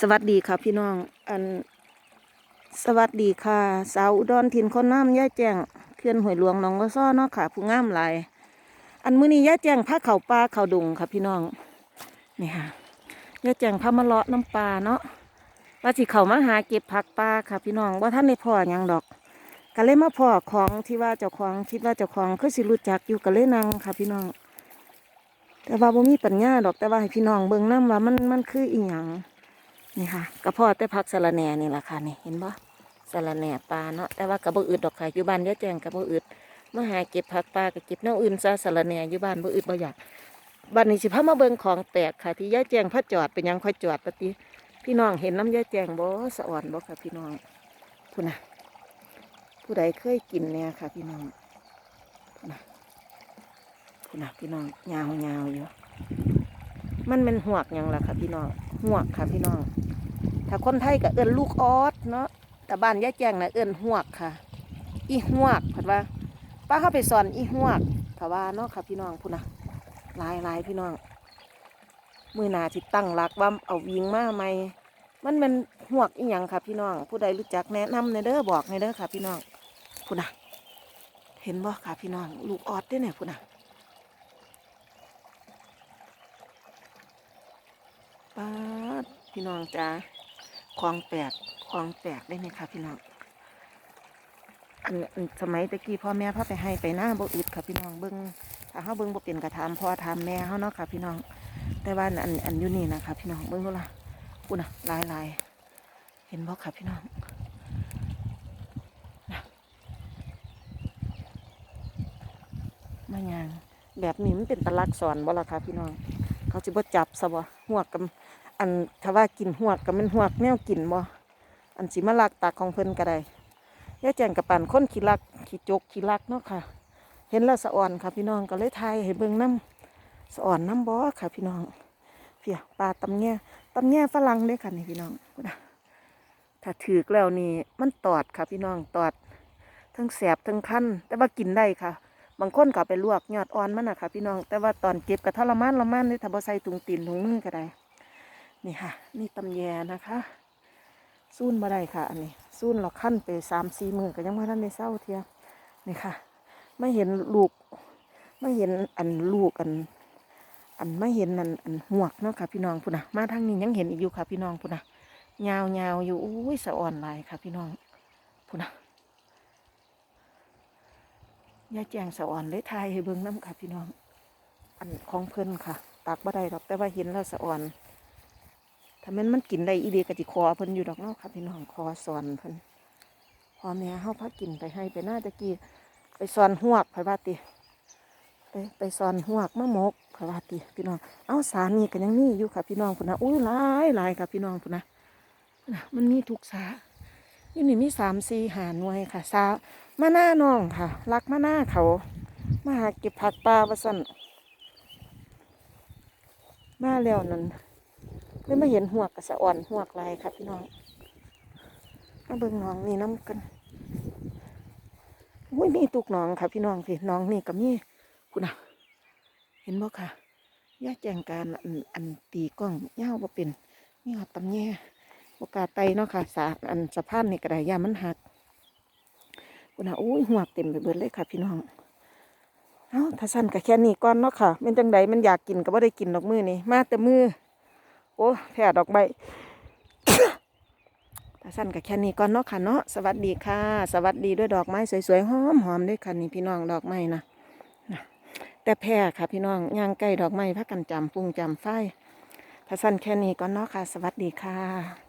สวัสดีค่ะพี่น้อง อัน สวัสดีค่ะสาวอุดรถิ่นคนน้ำย่าแจ้งเขื่อนห้วยหลวงหนองก็ซ้อเนาะค่ะผู้งามหลายอันมื้อนี้ย่าแจ้งพาเขาป่าเขาดงค่ะพี่น้องนี่ค่ะย่าแจ้งพามาเลาะน้ำปลาเนาะว่าสิเขามาหาเก็บผักปลาค่ะพี่น้องว่าท่านในพ่อยังดอกก็เลยมาพ่อของที่ว่าเจ้าของคิดว่าเจ้าของคือสิรู้จักอยู่ก็เลยนั่งค่ะพี่น้อง แต่ว่าบ่มีปัญญาดอกแต่ว่าให้พี่น้องเบิ่งนํว่ามันมันคืออีหยัง นี่ค่ะกระเพาะแต่พักสะระแหน่นี่แหละค่ะนี่เห็นปะสะระแหน่ปลาเนาะแต่ว่ากระบ่อึดดอกค่ะอยู่บ้านเยอะแจงกระบ่อึดมาหาเก็บผักปลากับเก็บแนวอื่นซะสะระแหน่อยู่บ้านบ่อึดบ่อยากบ้านนี้สิพามาเบิ่งของแปลกค่ะ ที่ยายแจงพาจอดเป็นยังค่อยจอดปฏิพี่น้องเห็นน้ำยายแจงบ่สะอ่อนบ่ค่ะพี่น้องผู้น่ะผู้ใดเคยกินเนี่ยค่ะ พี่น้องผู้น่ะผู้น่ะพี่น้องยาวยาวอยู่มันเป็นหวกยังล่ะค่ะพี่น้องหวกค่ะพี่น้อง ถ้าคนไทยก็เอิ้นลูกออสเนาะแต่บ้านยายแจงนะเอิ้นหวกค่ะ อีหวกเพิ่นว่าป้าเข้าไปสอนอีหวกถ้าว่าเนาะค่ะพี่น้องพุ่นะลายลายพี่น้องมือหนาที่ตั้งหลักว่าเอาวิงมาใหมมันเป็นหวกอีหยังค่ะ พี่น้อง ผู้ใดรู้จักแนะนำในเด้อบอกในเด้อค่ะ พี่น้องพุ่นะเห็นบ่ค่ะพี่น้อง ลูกออสเด้เนี่ยพุ่นะป้าพี่น้องจ้า คลองแปดคลองแปดได้ไหมคะพี่น้องอันอันสมัยตะกี้พ่อแม่พาไปให้ไปหน้าบ่อึดค่ะพี่น้องเบิ้งถ้าเขาเบิ้งบ่เป็นกระถามพ่อถามแม่เขาเนาะค่ะ พี่น้อง แต่ว่าอันอันอยู่นี่นะคะพี่น้องเบิ้งดูละปุ่นอะลายลายเห็นบ่ค่ะพี่น้องน่ะมายางแบบนี้มันเป็นตลักสอนบ่ล่ะค่ะพี่น้อง เขาจะบ่จับซะบ่หัวกับ อันถ้าว่ากินหวกก็มันหวกแนวกินบ่อันสิมาลักตักของเพิ่นก็ได้ย่าแจงกับปั่นคนขี้ลักขี้จกขี้ลักเนาะค่ะ เห็นแล้วสะอ่อนค่ะพี่น้องก็เลยทายให้เบิ่งน้ำสะอ่อนน้ำบ่ค่ะพี่น้องเพียปลาตำแง่ตำแง่ฝรั่งเด้ค่ะนี่พี่น้องถ้าถือแล้วนี่มันตอดค่ะพี่น้องตอด ทั้งแสบทั้งคันแต่ว่ากินได้ค่ะ บางคนก็ไปลวกยอดอ่อนมันน่ะค่ะพี่น้องแต่ว่าตอนเก็บก็ทรมานทรมานเลยถ้าบ่ใส่ถุงตีนถุงมือก็ได้ นี่ค่ะ นี่ตำแยนะคะซูนมาได้ค่ะ อันนี้ซูนเราขั้นไปสามสี่มือก็ยังไม่ทันได้เศร้าเทียนี่ค่ะ ไม่เห็นลูก ไม่เห็นอันลูกอัน อันไม่เห็นอันอันหวกเนาะค่ะพี่น้องพุ่นนะมาทางนี้ยังเห็นอีกอยู่ค่ะพี่น้องพุ่นนะยาวยาวอยู่อุ้ยสะอ่อนลายค่ะ พี่น้องพุ่นนะยายแจงสะอ่อนเลยทายให้เบิ่งน้ำค่ะพี่น้อง อันของเพิ่นค่ะ ตากบ่ได้หรอกแต่ว่าเห็นแล้วสะอ่อน ถ้ามันมันกินได้อีเดียกะจิคอเพิ่นอยู่ดอกเนาะค่ะพี่น้องคอสอนเพิ่นพอแม่เฮาพากินไปให้ไปหน้าตะกี้ไปสอนหวกไผว่าติไปไปสอนหวกมะมกไผว่าติพี่น้องเอาสารนี่ก็ยังมีอยู่ค่ะพี่น้องพุ่นนะอุ้ยหลายหลายค่ะพี่น้องพุ่นนะมันมีทุกสาอยู่นี่มีสามสี่หาหน่วยค่ะสามาหน้าน้องค่ะ รักมาหน้าเขา มาหาเก็บผักปลาว่าสั่นมาแล้วนั่น ไม่มาเห็นหัวกระสะอ่อนหัวกลายค่ะพี่น้องมาเบิ่งน้องนี่น้ำกันอุ้ยมีตุกน้องค่ะ พี่น้องพี่น้องนี่ก็มีคุณน่ะเห็นบ่ค่ะย่าแจงการอันอันตีกล้องย่าวบ่เป็นนี่หอดตำแย่โอกาสไตเนาะค่ะ สาอันสะพานนี่ก็ไดย่ามันหักคุณน่ะอุ้ยหัวเต็มไปเบิดเลยค่ะ พี่น้องเอ้าถ้าสั้นก็แค่นี้ก่อนเนาะค่ะเป็นจังใดมันอยากกินก็บ่ได้กินดอกมือนี่มาแต่มือ โอ้แผ่ดอกไม้ถ้าสั้นกับแค่นี้ก่อนเนาะค่ะเนาะสวัสดีค่ะ สวัสดีด้วยดอกไม้สวยๆหอมๆด้วยค่ะนี่พี่น้องดอกไม้นะแต่แพร่ค่ะพี่น้องย่างใกล้ดอกไม้พักกันจำปรุงจำไฟถ้าสั้นแค่นี้ก่อนเนาะค่ะ สวัสดีค่ะ